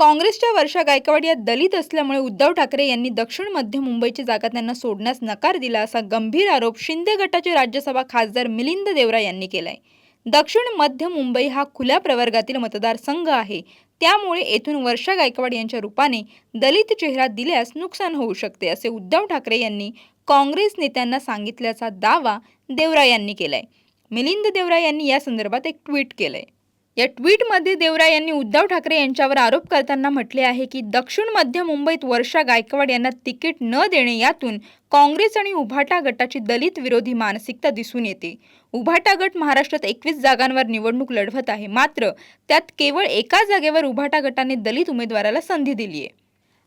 काँग्रेसच्या वर्षा गायकवाड या दलित असल्यामुळे उद्धव ठाकरे यांनी दक्षिण मध्य मुंबईची जागा त्यांना सोडण्यास नकार दिला असा गंभीर आरोप शिंदे गटाचे राज्यसभा खासदार मिलिंद देवरा यांनी केलाय. दक्षिण मध्य मुंबई हा खुल्या प्रवर्गातील मतदारसंघ आहे. त्यामुळे येथून वर्षा गायकवाड यांच्या रूपाने दलित चेहरा दिल्यास नुकसान होऊ शकते असे उद्धव ठाकरे यांनी काँग्रेस नेत्यांना सांगितल्याचा दावा देवरा यांनी केलाय. मिलिंद देवरा यांनी या संदर्भात एक ट्विट केलंय. या ट्विटमध्ये देवरा यांनी उद्धव ठाकरे यांच्यावर आरोप करताना म्हटले आहे की दक्षिण मध्य मुंबईत वर्षा गायकवाड यांना तिकीट न देणे यातून काँग्रेस आणि उभाटा गटाची दलित विरोधी मानसिकता दिसून येते. उभाटा गट महाराष्ट्रात एकवीस जागांवर निवडणूक लढवत आहे. मात्र त्यात केवळ एका जागेवर उभाटा गटाने दलित उमेदवाराला संधी दिली आहे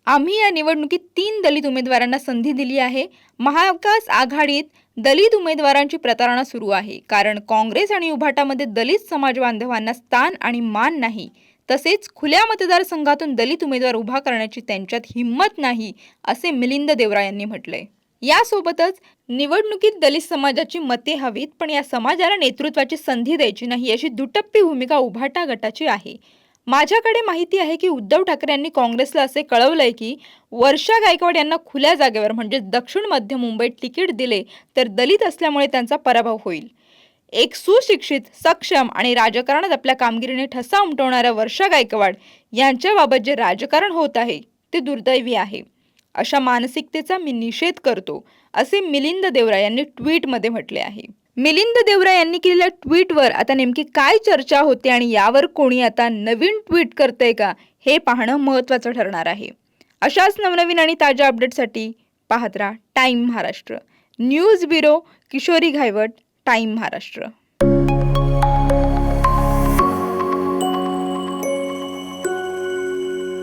आम्ही या निवडणुकीत तीन दलित उमेदवारांना संधी दिली आहे. महाविकास आघाडीत दलित उमेदवारांची प्रतारणा सुरू आहे. कारण काँग्रेस आणि उभाटामध्ये दलित समाज बांधवांना स्थान आणि मान नाही. तसेच खुल्या मतदारसंघातून दलित उमेदवार उभा करण्याची त्यांच्यात हिंमत नाही असे मिलिंद देवरा यांनी म्हटलंय यासोबतच निवडणुकीत दलित समाजाची मते हवीत पण या समाजाला नेतृत्वाची संधी द्यायची नाही अशी दुटप्पी भूमिका उभाटा गटाची आहे. माझ्याकडे माहिती आहे की उद्धव ठाकरे यांनी काँग्रेसला असे कळवलंय की वर्षा गायकवाड यांना खुल्या जागेवर म्हणजे दक्षिण मध्य मुंबईत तिकीट दिले तर दलित असल्यामुळे त्यांचा पराभव होईल. एक सुशिक्षित सक्षम आणि राजकारणात आपल्या कामगिरीने ठसा उमटवणाऱ्या वर्षा गायकवाड यांच्याबाबत जे राजकारण होत आहे ते दुर्दैवी आहे. अशा मानसिकतेचा मी निषेध करतो असे मिलिंद देवरा यांनी ट्विटमध्ये म्हटले आहे. मिलिंद देवरा यांनी केलेल्या ट्विटवर आता नेमकी काय चर्चा होते आणि यावर कोणी आता नवीन ट्विट करतंय का हे पाहणं महत्त्वाचं ठरणार आहे. अशाच नवनवीन आणि ताज्या अपडेटसाठी पाहत राहा Time Maharashtra. News bureau Kishori Ghaywat Time Maharashtra.